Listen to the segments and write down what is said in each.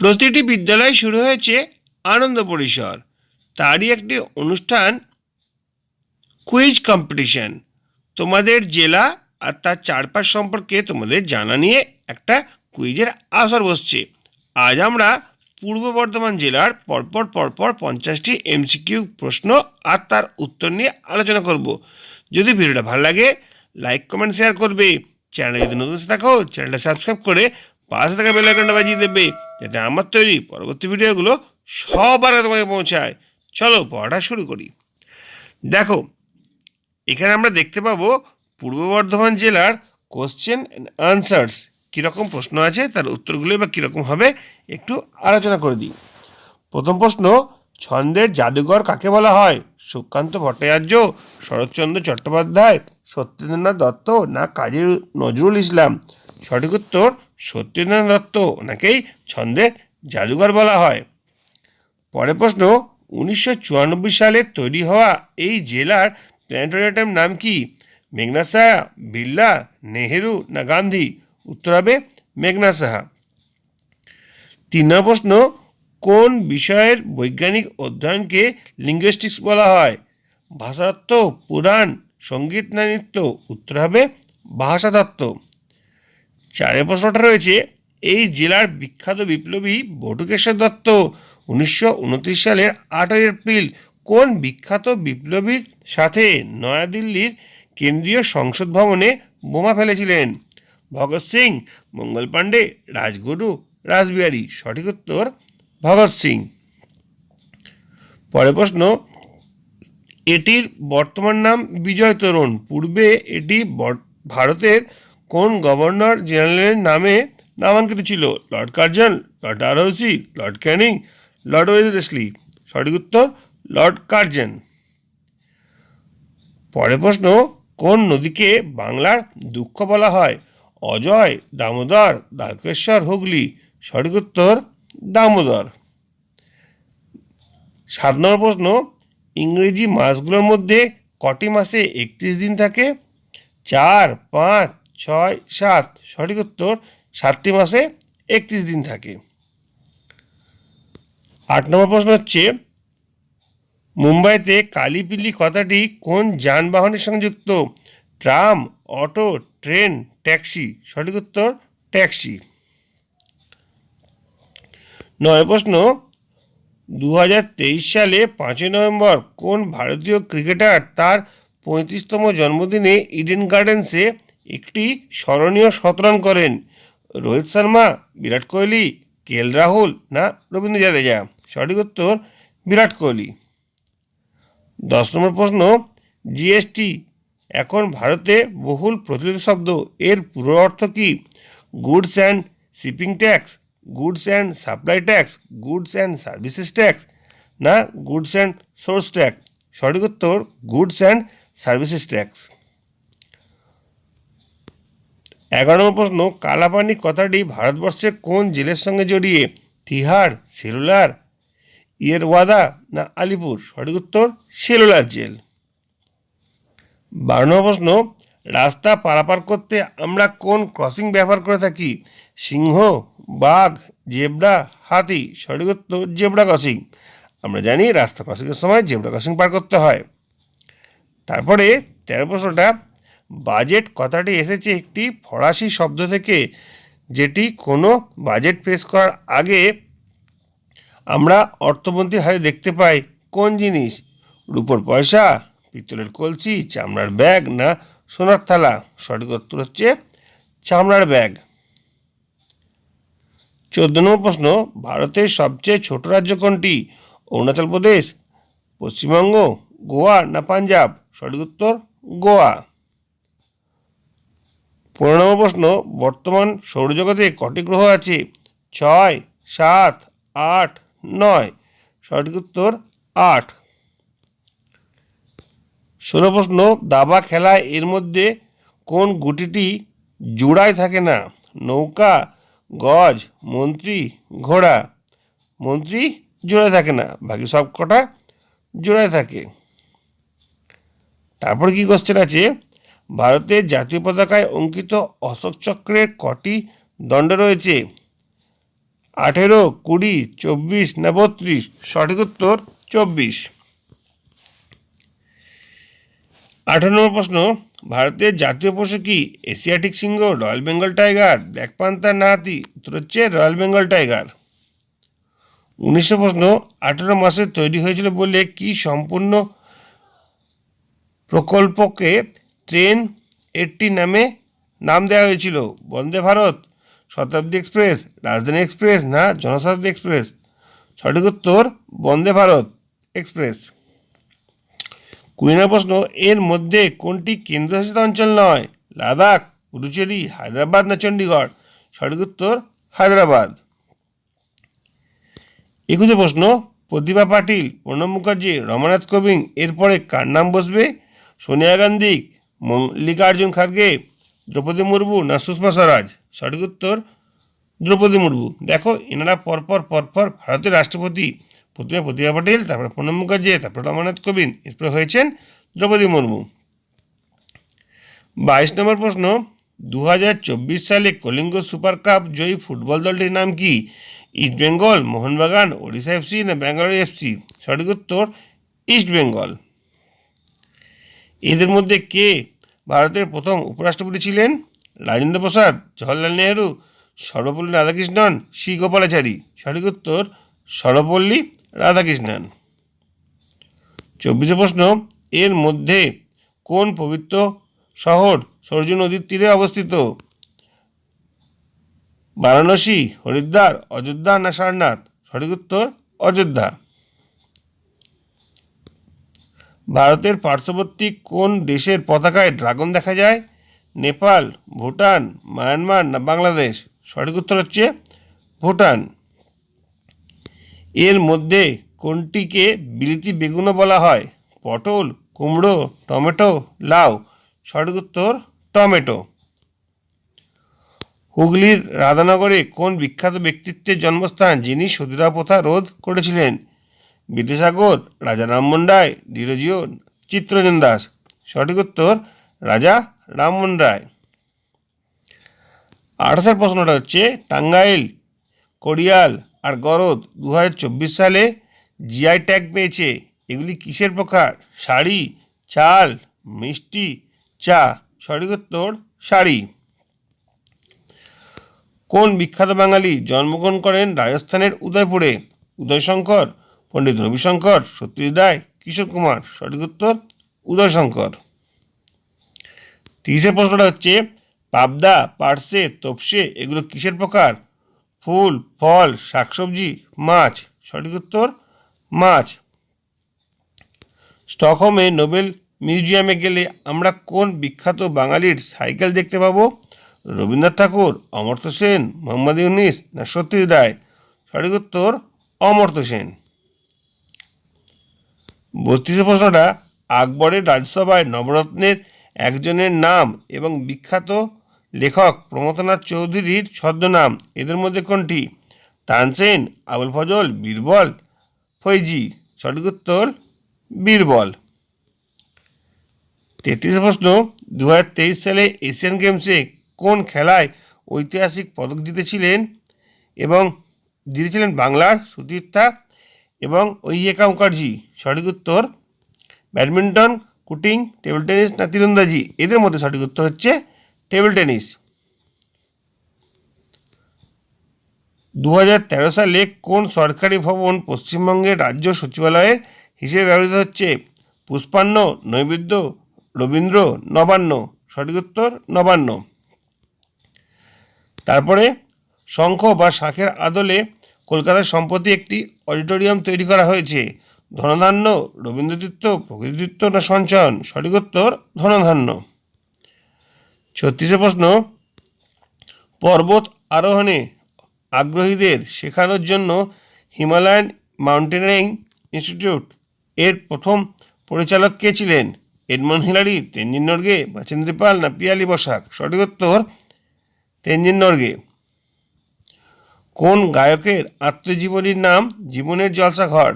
প্রতিটি বিদ্যালয় শুরু হয়েছে আনন্দ পরিসর। তারই একটি অনুষ্ঠান কুইজ কম্পিটিশন তোমাদের জেলা আর তার চারপাশ সম্পর্কে তোমাদের জানা নিয়ে একটা কুইজের আসর বসছে। আজ আমরা পূর্ব বর্ধমান জেলার পরপর পরপর পঞ্চাশটি এমসিকিউ প্রশ্ন আর তার উত্তর নিয়ে আলোচনা করব। যদি ভিডিওটা ভালো লাগে লাইক কমেন্ট শেয়ার করবে। চ্যানেলে যদি নতুন থাকো, চ্যানেলটা সাবস্ক্রাইব করে পাশে থাকা বেল আইকনটা বাজিয়ে দেবে, যাতে আমার তৈরি পরবর্তী ভিডিওগুলো সবার তোমাকে পৌঁছায়। চলো পড়াটা শুরু করি। দেখো, এখানে আমরা দেখতে পাবো পূর্ব বর্ধমান জেলার কোশ্চেন অ্যান্ড আনসার্স কীরকম প্রশ্ন আছে, তার উত্তরগুলো বা কীরকম হবে, একটু আলোচনা করে দিই। প্রথম প্রশ্ন, ছন্দের জাদুঘর কাকে বলা হয়? সুকান্ত ভট্টাচার্য, শরৎচন্দ্র চট্টোপাধ্যায়, সত্যেন্দ্রনাথ দত্ত না কাজী নজরুল ইসলাম? সঠিক উত্তর সত্যেন্দ্রনাথ দত্ত, ওনাকেই ছন্দের জাদুঘর বলা হয়। পরের প্রশ্ন, উনিশশো চুরানব্বই সালে তৈরি হওয়া এই জেলার প্ল্যানেটোরিয়ামের নাম কি? মেঘনা সাহা, বিড়লা, নেহেরু না গান্ধী? উত্তর হবে মেঘনা সাহা। তিন নম্বর প্রশ্ন, কোন বিষয়ের বৈজ্ঞানিক অধ্যয়নকে লিঙ্গুইস্টিক্স বলা হয়? ভাষাতত্ত্ব, পুরাণ, সংগীত না নৃত্য? উত্তর হবে ভাষাতত্ত্ব। চারের প্রশ্নটা রয়েছে, এই জেলার বিখ্যাত বিপ্লবী বটুকেশ্বর দত্ত উনিশশো উনত্রিশ সালের আটই এপ্রিল কোন বিখ্যাত বিপ্লবীর সাথে নয়াদিল্লির কেন্দ্রীয় সংসদ ভবনে বোমা ফেলেছিলেন? ভগৎ সিং, মঙ্গল পাণ্ডে, রাজগুরু, রাসবিহারী? সঠিক উত্তর ভগৎ সিং। পরের প্রশ্ন, এটির বর্তমান নাম বিজয় তোরণ। পূর্বে এটি ভারতের কোন গভর্নর জেনারেলের নামে নামাঙ্কিত ছিল? Lord Curzon, Lord Dalhousie Lord Canning Lord Wellesley সঠিক উত্তর, লর্ড কার্জন। পরের প্রশ্ন, কোন নদীকে বাংলার দুঃখ বলা হয়? অজয়, দামোদর, দ্বারকেশ্বর, হুগলি। সঠিক উত্তর, দামোদর। সাত নম্বর প্রশ্ন, ইংরেজি মাসগুলোর মধ্যে কটি মাসে একত্রিশ দিন থাকে? চার, পাঁচ ছয় সাত। সঠিক উত্তর সাতটি মাসে একত্রিশ দিন থাকে। আট নম্বর প্রশ্ন হচ্ছে, মুম্বাইতে কালীপিলি কথাটি কোন যানবাহনের সঙ্গে যুক্ত? Tram, auto, train, taxi. সঠিক উত্তর, ট্যাক্সি। নয় প্রশ্ন দু হাজার তেইশ সালে পাঁচই নভেম্বর কোন ভারতীয় ক্রিকেটার তার পঁয়ত্রিশতম জন্মদিনে ইডেন গার্ডেন্সে একটি স্মরণীয় শতরান করেন। রোহিত শর্মা, বিরাট কোহলি, কে এল রাহুল না রবীন্দ্র জাদেজা? সঠিক উত্তর, বিরাট কোহলি। দশ নম্বর প্রশ্ন, জিএসটি, এখন ভারতে বহুল প্রচলিত শব্দ। এর পুরো অর্থ কি? Goods and shipping tax, goods and supply tax, goods and services tax না গুডস অ্যান্ড সোর্স ট্যাক্স? সঠিক উত্তর, গুডস অ্যান্ড সার্ভিসেস ট্যাক্স। এগারো নম্বর প্রশ্ন কালাপানি কথাটি ভারতবর্ষের কোন জেলের সঙ্গে জড়িয়ে? তিহার, সেলুলার, ইয়েরওয়াদা না আলিপুর? সঠিক উত্তর, সেলুলার জেল। বারো নম্বর প্রশ্ন, রাস্তা পারাপার করতে আমরা কোন ক্রসিং ব্যবহার করে থাকি? সিংহ, বাঘ, জেব্রা, হাতি? সঠিক উত্তর, জেব্রা ক্রসিং। আমরা জানি রাস্তা ক্রসিংয়ের সময় জেব্রা ক্রসিং পার করতে হয়। তারপরে তেরো প্রশ্নটা বাজেট কথাটি এসেছে একটি ফরাসি শব্দ থেকে, যেটি কোনো বাজেট পেশ করার আগে আমরা অর্থমন্ত্রীর হাতে দেখতে পাই কোন জিনিস? রূপোর পয়সা পিতলের কলসি, চামড়ার ব্যাগ না সোনার থালা? সঠিক উত্তর হচ্ছে চামড়ার ব্যাগ। চোদ্দ নম্বর প্রশ্ন, ভারতের সবচেয়ে ছোট রাজ্য কোনটি? অরুণাচল প্রদেশ, পশ্চিমবঙ্গ, গোয়া না পাঞ্জাব? সঠিক উত্তর, গোয়া। পনেরো নম্বর প্রশ্ন, বর্তমান সৌরজগতে কটি গ্রহ আছে? ছয়, সাত, আট, নয়। সঠিক উত্তর, আট। ষোলো প্রশ্ন, দাবা খেলায় এর মধ্যে কোন গুটিটি জোড়ায় থাকে না? নৌকা, গজ, মন্ত্রী, ঘোড়া। মন্ত্রী জোড়ায় থাকে না, বাকি সব কটা জোড়ায় থাকে। তারপর কি কোশ্চেন আছে? ভারতের জাতীয় পতাকায় অঙ্কিত অশোক চক্রের কটি দণ্ড রয়েছে। আঠেরো, কুড়ি, চব্বিশ না বত্রিশ? সঠিক উত্তর চব্বিশ। আঠারো নম্বর প্রশ্ন ভারতের জাতীয় পশু কি? এশিয়াটিক সিংহ, royal Bengal tiger, black panther না হাতি? উত্তর হচ্ছে রয়্যাল বেঙ্গল টাইগার। উনিশশো প্রশ্ন, আঠেরো মাসে তৈরি হয়েছিল বলে কি সম্পূর্ণ প্রকল্পকে ট্রেন এইটটি নামে নাম দেওয়া হয়েছিল। বন্দে ভারত, শতাব্দী এক্সপ্রেস, রাজধানী এক্সপ্রেস না জনশতাব্দী এক্সপ্রেস? সঠিক উত্তর, বন্দে ভারত এক্সপ্রেস। কুড়ি নম্বর প্রশ্ন, এর মধ্যে কোনটি কেন্দ্রশাসিত অঞ্চল নয়? লাদাখ, পুডুচেরি, হায়দ্রাবাদ না চণ্ডীগড়? সঠিক উত্তর, হায়দ্রাবাদ। একুশে প্রশ্ন প্রতিভা পাটিল, প্রণব মুখার্জি, রমানাথ কোবিন্দ, এরপরে কার নাম বসবে? সোনিয়া গান্ধী মল্লিকার্জুন খার্গে, দ্রৌপদী মুর্মু না সুষমা স্বরাজ? সঠিক উত্তর, দ্রৌপদী মুর্মু। দেখো এনারা পরপর পরপর ভারতের রাষ্ট্রপতি প্রথমে প্রতিভা পাটিল, তারপরে প্রণব মুখার্জি, তারপরে রমানাথ কোবিন্দ, এরপরে হয়েছেন দ্রৌপদী মুর্মু। বাইশ নম্বর প্রশ্ন দু হাজার চব্বিশ সালে কলিঙ্গ সুপার কাপ জয়ী ফুটবল দলটির নাম কি? ইস্ট বেঙ্গল, মোহনবাগান, ওড়িশা এফসি না ব্যাঙ্গালোর এফসি সঠিক উত্তর, ইস্ট বেঙ্গল। এদের মধ্যে কে ভারতের প্রথম উপরাষ্ট্রপতি ছিলেন? রাজেন্দ্র প্রসাদ, জওয়াহরলাল নেহেরু, সর্বপল্লী রাধাকৃষ্ণন শ্রী গোপালাচারী সঠিক উত্তর, সর্বপল্লী রাধাকৃষ্ণন। চব্বিশে প্রশ্ন, এর মধ্যে কোন পবিত্র শহর সরজু নদীর তীরে অবস্থিত? বারাণসী, হরিদ্বার, অযোধ্যা না সারনাথ? সঠিক উত্তর, অযোধ্যা। ভারতের পার্শ্ববর্তী কোন দেশের পতাকায় ড্রাগন দেখা যায়? নেপাল, ভুটান, মায়ানমার না বাংলাদেশ? সঠিক উত্তর হচ্ছে ভুটান। এর মধ্যে কোনটিকে বিলিতি বেগুনও বলা হয়? পটল, কুমড়ো, টমেটো, লাউ। সঠিক উত্তর, টমেটো। হুগলির রাধানগরে কোন বিখ্যাত ব্যক্তিত্বের জন্মস্থান যিনি সতীদাহ প্রথা রোধ করেছিলেন? বিদ্যাসাগর রাজা রামমোহন রায় ধীরজিও চিত্তরঞ্জন দাস। সঠিক উত্তর, রাজা রামমোহন রায় আঠাশের প্রশ্নটা হচ্ছে, টাঙ্গাইল, কড়িয়াল আর গরদ দু হাজার চব্বিশ সালে জিআই ট্যাগ পেয়েছে। এগুলি কিসের প্রকার? শাড়ি, চাল, মিষ্টি, চা। সঠিক উত্তর, শাড়ি। কোন বিখ্যাত বাঙালি জন্মগ্রহণ করেন রাজস্থানের উদয়পুরে? উদয়শঙ্কর পণ্ডিত রবিশঙ্কর, সত্যজিৎ রায়, কিশোর কুমার, সঠিক উত্তর উদয়শঙ্কর। তিরিশের প্রশ্নটা হচ্ছে, পাবদা পার্সে তপসে, এগুলো কিসের প্রকার? ফুল, ফল, শাকসবজি, মাছ, সঠিক উত্তর মাছ। স্টকহোমে নোবেল মিউজিয়ামে গেলে আমরা কোন বিখ্যাত বাঙালির সাইকেল দেখতে পাবো? রবীন্দ্রনাথ ঠাকুর, অমর্ত্য সেন, মোহাম্মদ ইউনিস না সত্যজিৎ রায়? সঠিক উত্তর অমর্ত্য সেন। বত্রিশে প্রশ্নটা আকবরের রাজসভায় নবরত্নের একজনের নাম এবং বিখ্যাত লেখক প্রমথনাথ চৌধুরীর ছদ্মনাম। এদের মধ্যে কোনটি? তানসেন আবুল ফজল, বীরবল, ফৈজি, সঠিক উত্তর, বীরবল। তেত্রিশ প্রশ্ন দু হাজার তেইশ সালে এশিয়ান গেমসে কোন খেলায় ঐতিহাসিক পদক জিতেছিলেন এবং জিতেছিলেন বাংলার সুতীর্থা এবং ঐয়েকা মুখার্জি সঠিক উত্তর ব্যাডমিন্টন, কুটিং, টেবিল টেনিস না তীরন্দাজি, এদের মধ্যে সঠিক উত্তর হচ্ছে টেবিল টেনিস। দু হাজার তেরো সালে কোন সরকারি ভবন পশ্চিমবঙ্গের রাজ্য সচিবালয়ের হিসেবে ব্যবহৃত হচ্ছে? পুষ্পান্ন, নৈবেদ্য, রবীন্দ্র, নবান্ন, সঠিক উত্তর নবান্ন। তারপরে শঙ্খ বা শাঁখের আদলে কলকাতায় সম্প্রতি একটি অডিটোরিয়াম তৈরি করা হয়েছে। ধনধান্য, রবীন্দ্রতীর্থ, প্রকৃতিতীর্থ না সঞ্চয়ন? সঠিক উত্তর ধনধান্য। ছত্রিশে প্রশ্ন, পর্বত আরোহণে আগ্রহীদের শেখানোর জন্য হিমালয়ান মাউন্টেনিয়ারিং ইনস্টিটিউট এর প্রথম পরিচালক কে ছিলেন? এডমন হিলারি তেঞ্জিন নর্গে বাচেন্দ্রী পাল না পিয়ালি বসাক? সঠিক উত্তর তেনজিন নর্গে। কোন গায়কের আত্মজীবনীর নাম জীবনের জলসা ঘর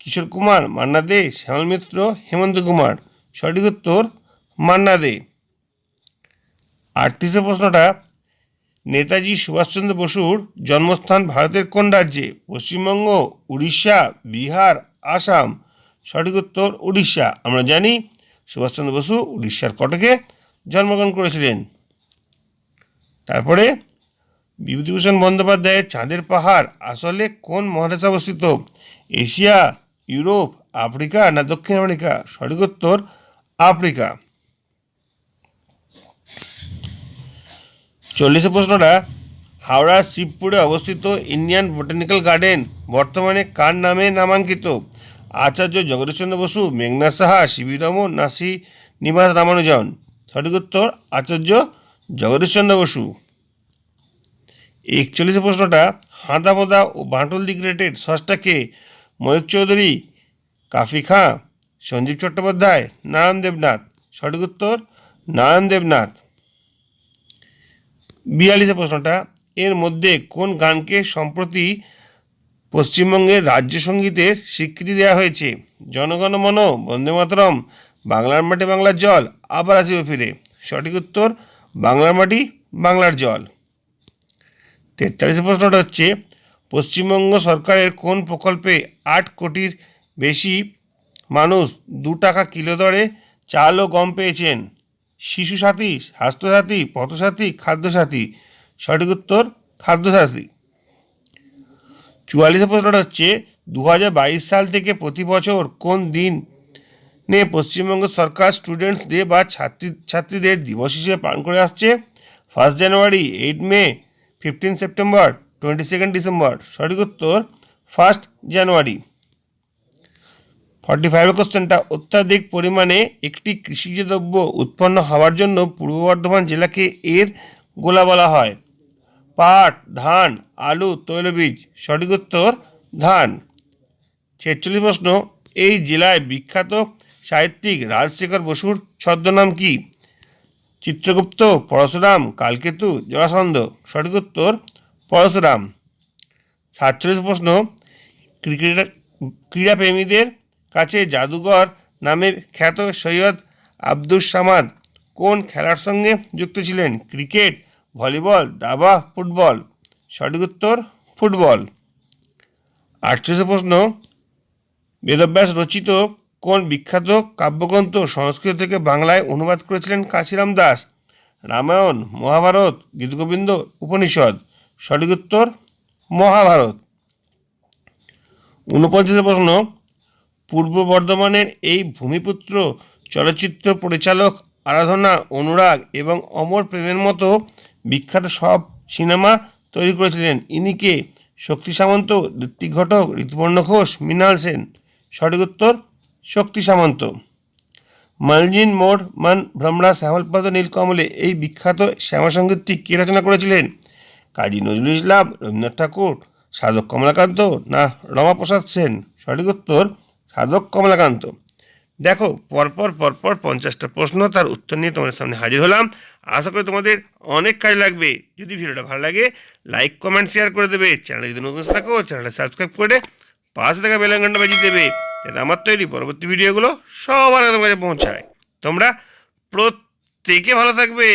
কিশোর কুমার, মান্না দে, শ্যামল মিত্র, হেমন্ত কুমার। সঠিক উত্তর, মান্না দে। আটত্রিশে প্রশ্নটা, নেতাজি সুভাষচন্দ্র বসুর জন্মস্থান ভারতের কোন রাজ্যে? পশ্চিমবঙ্গ, উড়িষ্যা, বিহার, আসাম। সঠিক উত্তর, উড়িষ্যা। আমরা জানি সুভাষচন্দ্র বসু উড়িষ্যার কটকে জন্মগ্রহণ করেছিলেন। তারপরে বিভূতিভূষণ বন্দ্যোপাধ্যায়ের চাঁদের পাহাড় আসলে কোন মহাদেশে অবস্থিত? এশিয়া, ইউরোপ, আফ্রিকা না দক্ষিণ আমেরিকা? সঠিক উত্তর আফ্রিকা। চল্লিশে প্রশ্নটা হাওড়ার শিবপুরে অবস্থিত ইন্ডিয়ান বোটানিক্যাল গার্ডেন বর্তমানে কার নামে নামাঙ্কিত? আচার্য জগদীশচন্দ্র বসু মেঘনাথ সাহা সিবি রমন না শ্রী নিবাস রামানুজন। সঠিক উত্তর আচার্য জগদীশচন্দ্র বসু। একচল্লিশে প্রশ্নটা হাঁদা মোদা ও বাঁটুল দি গ্রেটেড সসটাকে ময়ূক চৌধুরী, কাফি খাঁ, সঞ্জীব চট্টোপাধ্যায়, নারায়ণ দেবনাথ? সঠিক উত্তর, নারায়ণ দেবনাথ। বিয়াল্লিশে প্রশ্নটা, এর মধ্যে কোন গানকে সম্প্রতি পশ্চিমবঙ্গের রাজ্য সঙ্গীতের স্বীকৃতি দেওয়া হয়েছে? জনগণ মন, বন্দে মাতরম, বাংলার মাটি বাংলার জল, আবার আসিবে ফিরে। সঠিক উত্তর, বাংলার মাটি বাংলার জল। তেতাল্লিশে প্রশ্নটা হচ্ছে, পশ্চিমবঙ্গ সরকারের কোন প্রকল্পে আট কোটির বেশি মানুষ দু টাকা কিলো দরে চাল ও গম পেয়েছেন? শিশু সাথী স্বাস্থ্যসাথী পথসাথী খাদ্যসাথী সঠিক উত্তর খাদ্যসাথী চুয়াল্লিশে প্রশ্নটা হচ্ছে দু হাজার বাইশ সাল থেকে প্রতি বছর কোন দিন নে পশ্চিমবঙ্গ সরকার স্টুডেন্টস ডে বা ছাত্রী, ছাত্রীদের দিবস হিসেবে পালন করে আসছে? First January eight May fifteen September twenty second December সঠিক উত্তর ফার্স্ট জানুয়ারি ফর্টি ফাইভ কোশ্চেনটা অত্যাধিক পরিমাণে একটি কৃষিজ দ্রব্য উৎপন্ন হওয়ার জন্য পূর্ব বর্ধমান জেলাকে এর গোলা বলা হয়। পাট, ধান, আলু, তৈলবীজ, সঠিক উত্তর ধান। ছেচল্লিশ প্রশ্ন, এই জেলায় বিখ্যাত সাহিত্যিক রাজশেখর বসুর ছদ্মনাম কি? চিত্রগুপ্ত, পরশুরাম, কালকেতু, জরাসন্ধ। সঠিক উত্তর, পরশুরাম। সাতচল্লিশ প্রশ্ন ক্রিকেট ক্রীড়াপ্রেমীদের কাছে জাদুঘর নামে খ্যাত সৈয়দ আব্দুস সামাদ কোন খেলার সঙ্গে যুক্ত ছিলেন? ক্রিকেট, ভলিবল, দাবা, ফুটবল। সঠিক উত্তর, ফুটবল। আটচল্লিশ প্রশ্ন, বেদব্যাস রচিত কোন বিখ্যাত কাব্যগ্রন্থ সংস্কৃত থেকে বাংলায় অনুবাদ করেছিলেন কাশিরাম দাস? রামায়ণ, মহাভারত, গীতগোবিন্দ, উপনিষদ। সঠিক উত্তর, মহাভারত। ঊনপঞ্চাশ প্রশ্ন। পূর্ব বর্ধমানের এই ভূমিপুত্র, চলচ্চিত্র পরিচালক আরাধনা, অনুরাগ এবং অমর প্রেমের মতো বিখ্যাত সব সিনেমা তৈরি করেছিলেন। ইনি কে? শক্তি সামন্ত, ঋত্বিক ঘটক, ঋতুপর্ণ ঘোষ, মৃণাল সেন। সঠিক উত্তর শক্তি সামন্ত। মালজিন মোড় মান ভ্রমরা শ্যামলপদ নীলকমলে এই বিখ্যাত শ্যামাসঙ্গীতটি কে রচনা করেছিলেন? কাজী নজরুল ইসলাম, রবীন্দ্রনাথ ঠাকুর, সাধক কমলাকান্ত না রমাপ্রসাদ সেন? সঠিক উত্তর, সাধক কমলাকান্ত। দেখো, পরপর পরপর পঞ্চাশটা প্রশ্ন, তার উত্তর নিয়ে তোমাদের সামনে হাজির হলাম। আশা করি তোমাদের অনেক কাজ লাগবে। যদি ভিডিওটা ভালো লাগে, লাইক, কমেন্ট শেয়ার করে দেবে। চ্যানেলে যদি নতুন থাকো, চ্যানেলটা সাবস্ক্রাইব করে পাশে থাকা বেলাঙ্গানটা বাজিয়ে দেবে। যাতে আমার তৈরি। পরবর্তী ভিডিওগুলো সবার কাছে পৌঁছায়। তোমরা প্রত্যেকে ভালো থাকবে।